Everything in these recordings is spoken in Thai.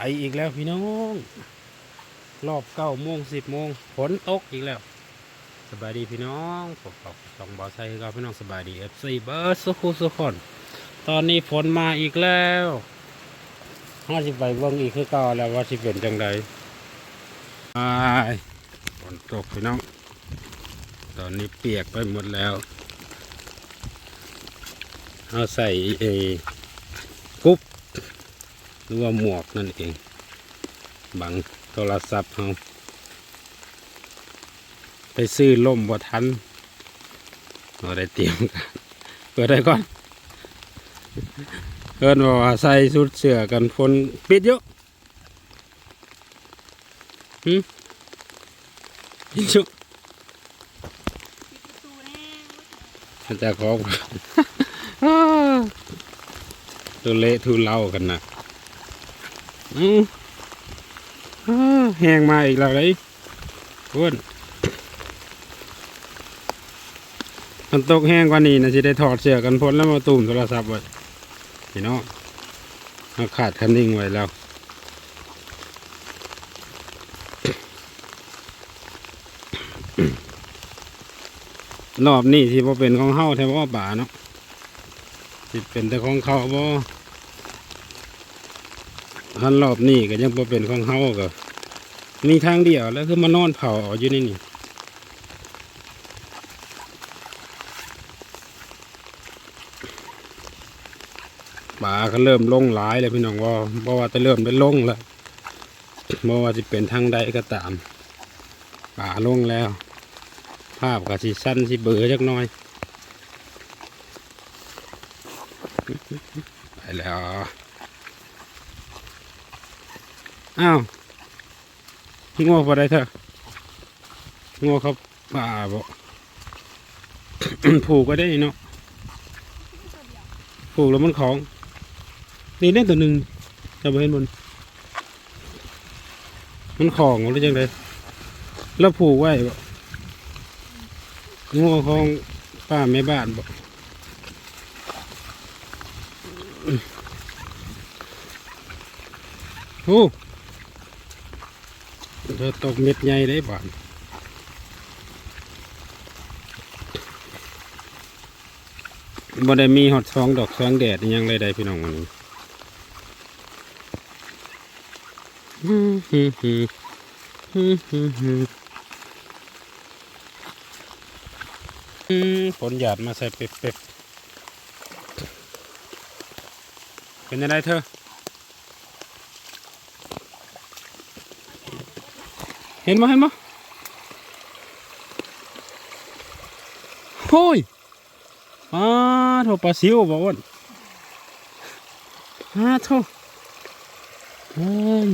ไอีกแล้วพี่น้อง รอบเก้าโมงสิบโมงฝนตกอีกแล้ว สบายดีพี่น้องผมขอบสองบอสไซค์กับพี่น้องสบายดีเอฟซีเบิร์สุขุสุขคนตอนนี้ฝนมาอีกแล้วห้าสิบใบเบิ้งอีกคือเก่าแล้วว่าสิเป็นจังใดไปฝนตกพี่น้อง ตอนนี้เปียกไปหมดแล้วเอาใส่เอกุ๊บ รือว่าหมวกนั่นเอง บังโทรศัพท์เราไปซื้อล่มบ่ทันเราได้เตรียมกันเปิดได้ก่อนเอินบอกว่าใส่ชุดเสื้อกันฝนปิดเยอะหืมปิดเยอะอาจารย์ขอบตัวเละทุเล่ากันนะ อืมแห้งมาอีกแล้วเลยอ้วนมันตกแห้งกว่านี้นะสิได้ถอดเสื้อกันพ้นแล้วมาตุ่มโทรศัพท์ไว้พี่น้องเราขาดคันนิ่งไว้แล้วรอบนี้ที่พอเป็นของเฮาแทบว่าป่าเนาะสิเป็นแต่ของเขาบ่ ทันรอบนี้ก็ยังพอเป็นของเฮาก็มีทางเดียวแล้วคือมานอนเผาเอาอยู่ในนี่ปลาก็เริ่มลงหลายเลยพี่น้องว่าเพราะว่าจะเริ่มได้ลงแล้วเพราะว่าจะเป็นทางใดก็ตามป่าลงแล้ว ภาพก็สิสั้นสิเบื่อจักน่อยไปแล้ว อ้าวงัวพอได้เถอะงัวเขาป่าบ่ผูกก็ได้เนาะผูกแล้วมันของ นี่เล่นตัวหนึ่งจะไปเห็นบนมันของหรือยังไงแล้วผูกไว้บ่งัวของป้าแม่บ้านบ่โอ้ เธอตกเม็ดใหญ่ได้บ้านบ่ได้มีฮอดสองดอกสองแดดยังเลยได้พี่น้องวันนี้ฮึ่มฮึ่มฮึ่มฮึ่มฮึ่มฝนหยาดมาใส่เป๊ะๆเป็นยังไงเธอ เห็นมั้เห็นมั้โอ้ยอ้าโทปลาซิวบ่อ้วนอ้าโทเฮ้ย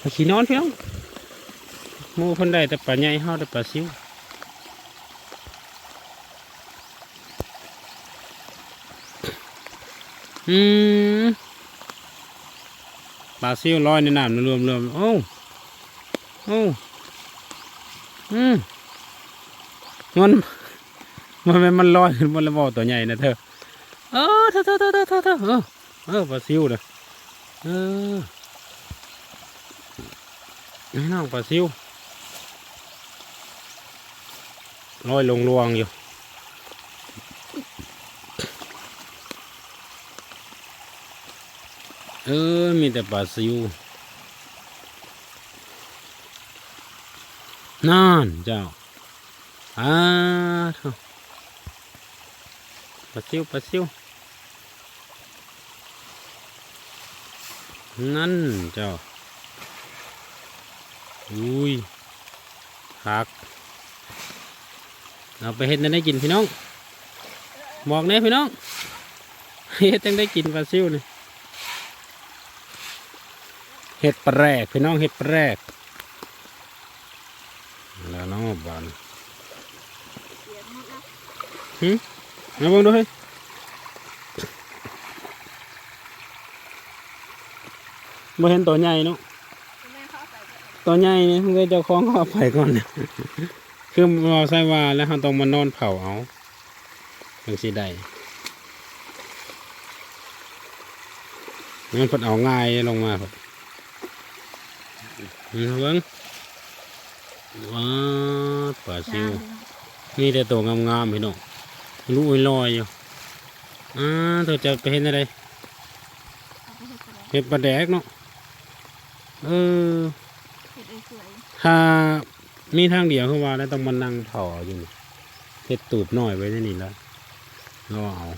ปลาขี้นอนพี่น้องมูเพิ่นได้แต่ปลาใหญ่เฮาได้ปลาซิวอืมปลาซิวลอยในน้ำรวมๆโอ้ โอ้อืมมันมันมันมันลอยขึ้นบนระบบตัวใหญ่นะเธอ เออเธอเธอเธอเธอเธอเอเออเออปลาซิวนะเออนี่น้องปลาซิวลอยลงรวงอยู่เออมีแต่ปลาซิว นั่นเจ้าอ่าเถอะปลาซิวปลาซิวนั่นเจ้าอุ้ยหักเอาไปเห็ดนั่นได้กินพี่น้องบอกเนี่ยพี่น้องเฮ็ดจังได้กินปลาซิวนี่เห็ดแปลกพี่น้องเห็ดแปลกแล้วน้อง บานหืมมาเบิ่งดูเฮ้ยบ่เห็นตัวใหญ่เนาะตัวใหญ่นี่มันก็เจ้าของเขาเอาไปก่อน คือเราใส่ว่าแล้วเราต้องมานอนเผาเอาจังสิได้งั้นเพิ่นเอาง่ายลงมาครับอืมเบิ้งว้า ปลาซิวน้ำมีแต่ตัวงามๆพี่น้องลูกลอยอยู่อ่าเธอจะไปเห็นอะไรเอาไปเห็ดกระแดกเห็ดปลาแดกเนาะเออเห็ดสวยถ้ามีทางเดียวคือว่าแล้วต้องมานั่งเผาอยู่นี่เห็ดตูบหน่อยไว้ในนี่แล้วรอเอา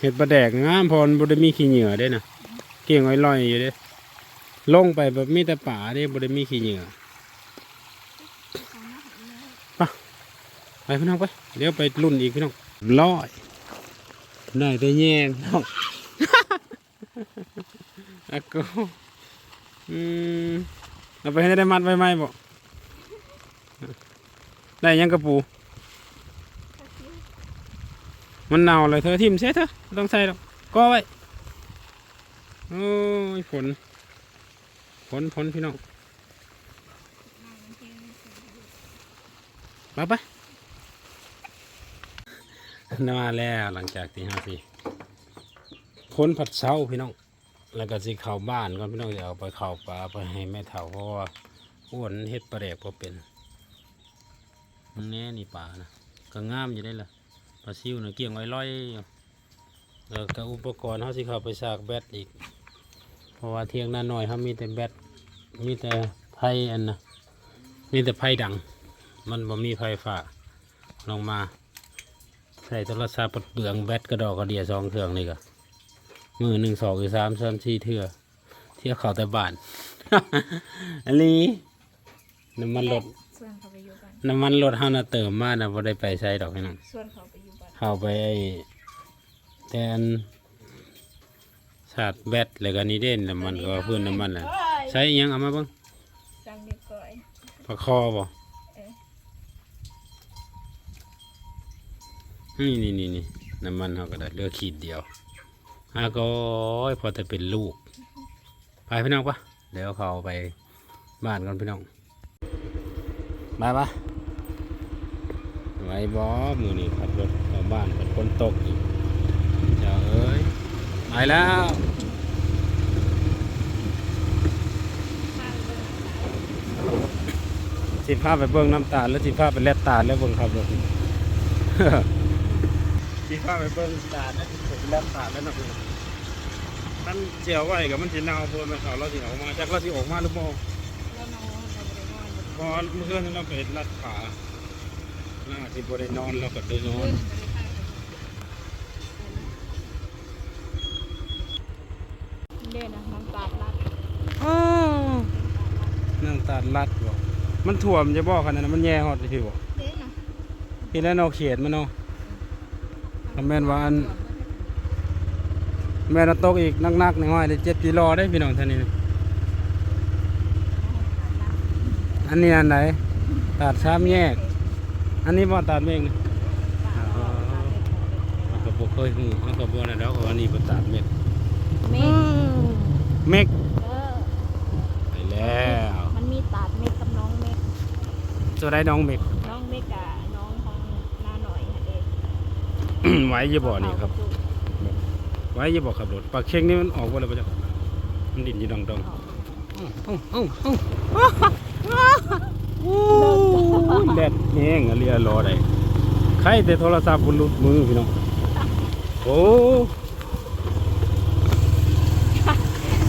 เห็ดปลาแดกงามพรบได้มีขี้เหงื่อได้นะเกี่ยงไว้ลอยอยู่เด้ลงไปแบบมีแต่ป่าเด้บได้มีขี้เหงื่อ ๆของน้าของเนื้อ ไป พี่น้องไปเดี๋ยวไปรุ่นอีกพี่น้องลอยได้แต่แย่งพี่น้องอะกูอืมเอาไปให้ได้มัดไว้ไหมบ่ได้ยังกระปูมันเน่าเลยเธอทิมเสียเถอะต้องใส่หรอกก็ไว้โอ้ยฝนฝนฝนพี่น้องไปไป มาแล้วหลังจากที่ห้าสี่พ้นผัดเช้าพี่น้อง แล้วก็สิเข้าบ้านก่อนพี่น้องจะเอาไปเข้าปลาไปให้แม่เฒ่าเพราะว่าอ้วนเฮ็ดปลาแดกพอเป็น มันแน่นี่ปลานะก็งามอยู่ได้ละปลาซิวนะเกี่ยงไว้ร้อยอยู่แล้วก็อุปกรณ์เขาสิเข้าไปสากแบตอีก เพราะว่าเที่ยงหน้าหน่อยเขามีแต่แบตมีแต่ไพ่อันนะมีแต่ไพ่ดัง มันบ่มีไฟฟ้าลงมา ใส่โทรศัพท์ปดเปลืองแบตกระดอกกระเดียสองเครื่องนี่ก็มือหนึ่งสองหรือสามสามสี่เทื่อเที่ยวเขาแต่บ้าน อันนี้น้ำมันรถส่วนเขาไปอยู่บ้านน้ำมันรถเฮาน่ะเติมมานะบ่ได้ไปใช้ดอกพี่น้องส่วนเขาไปอยู่บ้านเข้าไปไอ้แทนชาร์จแบตแล้วก็นี่เด่นน้ำมันก็เพื่อนน้ำมันแหละใช้อิหยังเอามาเบ้างจังเด็กก่อยประคอบ่ นี่นี่นี่นี่น้ำมันเขาก็ได้เลือขีดเดียวอาก็พอแต่เป็นลูก ไปพี่น้องปะเดี๋ยวเขาไปบ้านกันพี่น้องไปปะไว้บอมือนี่ขับรถเข้าบ้านเป็นคนตกอีกเจ้าเอ้ยไปแล้วสิพาพไปเบิ่งน้ำตาลแล้วสิพาพไปแลดตาลแล้วเบิ่งขับรถ สิพาไปเบิ่งตาลแล้วสิไปแลดตาลแล้วนะพี่มันเจียวไว้กับมันสิเน่าบนมันเขาเราสิออกมาจากเราสิออกมาหรือบ่แล้วน้องเราไปนอนพอเมื่อคืนเราไปเห็นรัดขาน่าสิบ่ได้นอนเราก็ได้นอนเด่นนะน้ำตาลรัดอ้าวน้ำตาลรัดบ่มันถ่วมจะบ่ขนาดนั้นมันแย่ฮอดเลยพี่บ่เด่นนะพี่แล้วเนาะเขียดมันเนาะ คอมเมนต์ว่าอันแม่นเอาตกอีกนักๆในห้อยได้7กิโลได้พี่น้องท่านนี้อันนี้อันไหนตัดสามแยก อันนี้บ่ตัดเองนะมันก็บ่เคยหูมันก็บ่นะดอกว่าอันนี้บ่ตัดเม็ดเม็ดเม็กเออไปแล้ว มันมีตาดเม็ดกับน้องเม็ดตัวได้น้องเม็ก น้องเม็ดกับน้องของน้าหน่อยค่ะเด็ก ไว้อย่บ่อนี่ครับ ไว้อย่บ่ขับรถปลาเค็งนี่มันออกบ่เลยบ่จ๊ะมันดินอยู่ดองๆเอ้าเอ้โอ้ยแดดแห้งอะเรียรอได้ใครแต่โทรศัพท์บนลุดมือพี่น้อง โอ้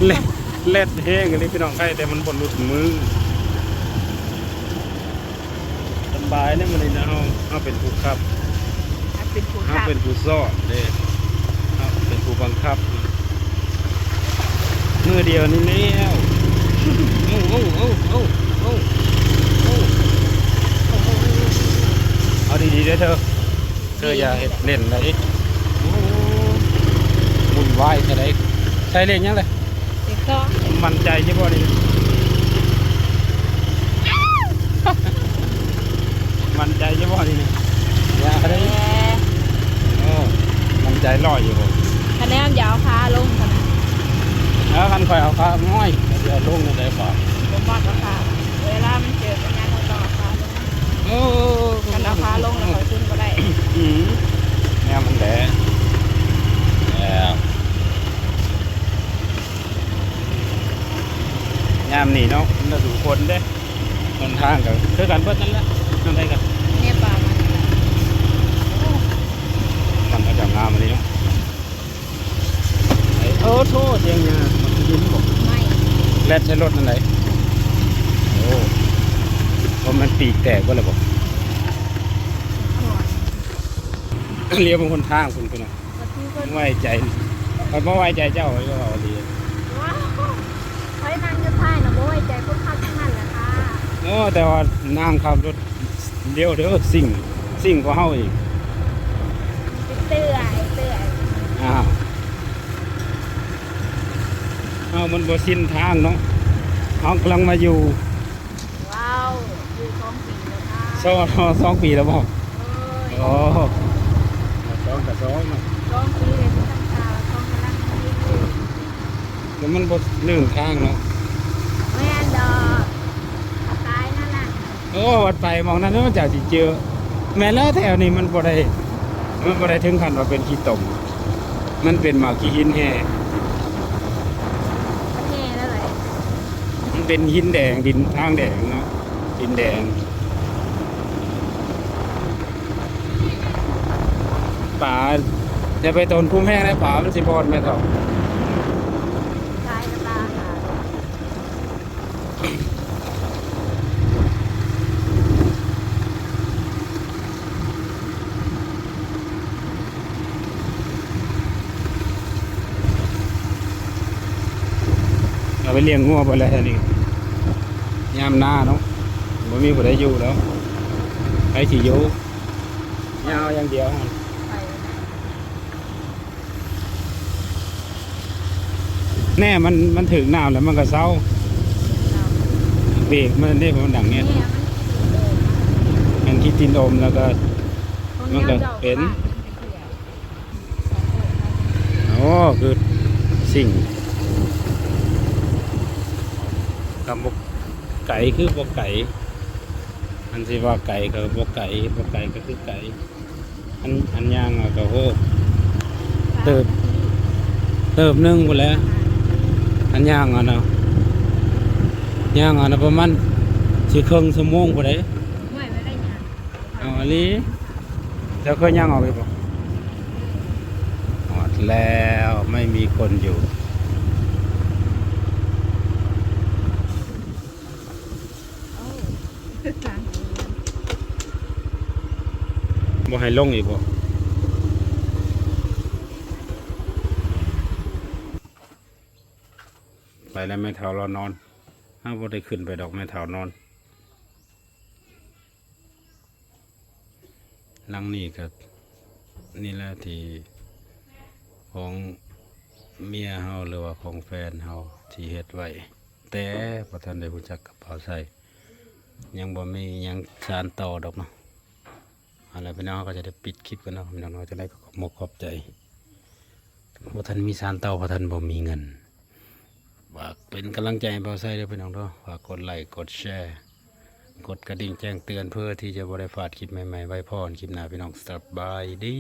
เล็ดเล็ดแห้งอันนี้พี่น้องใครแต่มันบนลุดมือสบายเนี่ยมันเลยนะเฮาเฮาเป็นผู้ขับ ผู้เฮาขับเป็นผู้ซ่อนเด้เฮาเป็นผู้บังคับมือเดียวนี่แล้วโอ้โอ้โอ้โอ้โอ้โอ้เอาดีๆเด้อเธอ เธออย่าเฮ็ดเล่นเลยโอ้บุญไหวายจะได้ใช้เล่นยังเลยเด็กก็มั่นใจใช่ป่ะนี่มั่นใจใช่ป่ะนี่อย่าได้โอ้มั่น ใจลอยอยู่บ่คะแนนยาวพาลงกันนะแล้วคันคอยเอาขาง่อยเดี๋ยวลงในใจฝาผมมอดราคาเวลามันเจอกันงานเราต้องเอาพาลงโอ้กันเอาพาลงแล้วคอยขึ้นก็ได้อืมแม่มันแหละแล้วยามนี่เนาะมันฤดูฝนเด้หนทางก็คือกันเบิดนั่นแหละนั่นได้กัน เนี่ยปลามัน มันก็จะงามอันนี้เนาะ ไอ้โอ้โทษเสียงเนี่ยมันยินบอกไม่แลดใช้รถนั่นไหนโอ้เพราะมันปีกแตกก็เลยบอกหัวเลี้ยวบางคนทางคุณคุณนะประตูก็ไม่ไว้ใจมันไม่ไว้ใจเจ้าไว้ก็เอาดีว้าวไว้นั่งจะท่ายนะบ่ไว้ใจพวกเขาทั้งนั้นแหละค่ะโอ้แต่ว่านั่งขับรถเลี้ยวเด้อสิ่งสิ่งก็เฮาอีกเตื่อยเตื่อยอ้าว อ้าวมันบ่สิ้นทางเนาะเฮากำลังมาอยู่ว้าวอยู่ท้องสีแล้วค่ะสองสองปีแล้วบ่เอ้ยโอ้สองกับสองเนาะท้องสีเลยที่ตั้งตาท้องกำลังดีอยู่แล้วมันบ่ลื่นทางเนาะแม่นดอกตายนั่นน่ะโอ้วัดไปมองนั้นมันจะสิเจอ แม่นแล้วแถวนี้มันบ่ได้มันบ่ได้ถึงขั้นว่าเป็นขี้ตมมันเป็นหมากขี้หินแห่ ประเทศแล้วเลย มันเป็นหินแดงดินทางแดงนะดินแดงป่าจะไปตนพุ่มแห้งได้ป่ามันสิบอดแม่เท่าตายแล้วตาค่ะเอาไปเลี้ยงงัวไปแล้วนี่ ยามหน้าเนาะบ่มีผู้ใดอยู่แล้วไอ้ที่อยู่ยาวอย่างเดียวหั่นไปแล้วนะแน่มันมันถึงน้ำแล้วมันก็เศร้าเราเบรกมันได้มันดังเนี้ยเนี่ยมันกินเดินมันคิดตินอมแล้วก็มามันก็เป็นโอ้คือสิ่งกับบก ไก่คือบกไก่อันที่ว่าไก่กับบกไก่บกไก่ก็คือไก่อันอันย่างอะก็โหเติบเติบหนึงหมดแล้วอันย่างอะเนาะย่างอะนะประมาณสิครึ่งชั่วโมงพอได้ไม่ไม่ได้ยังเอาอันนี้เจ้าเคยย่างออกไปบ่หมดแล้วไม่มีคนอยู่ โอ้ทาง บ่ให้ลงอีกบ่ไปแล้วแม่เฒ่าเรานอนห้าบ่ได้ขึ้นไปดอกแม่เฒ่านอนลังนี้ก็นี่แหละที่ของเมียเฮาหรือว่าของแฟนเฮาที่เฮ็ดไว้ แต่บ่ทันได้รู้จักกับเผาใส่ยังบ่มียังสานต่อดอกเนาะ อะไรพี่น้องก็จะได้ปิดคลิปกันเนาะพี่น้องจะได้ขอบมกขอบใจว่าท่านมีสารเตาพราะท่านบ่มีเงินฝากเป็นกำลังใจให้เบาไส้ด้วยพี่น้องเนาะฝากกดไลค์กดแชร์กดกระดิ่งแจ้งเตือนเพื่อที่จะบริฟาดคลิปใหม่ๆไว้พรคลิปหน้าพี่น้องสบายดี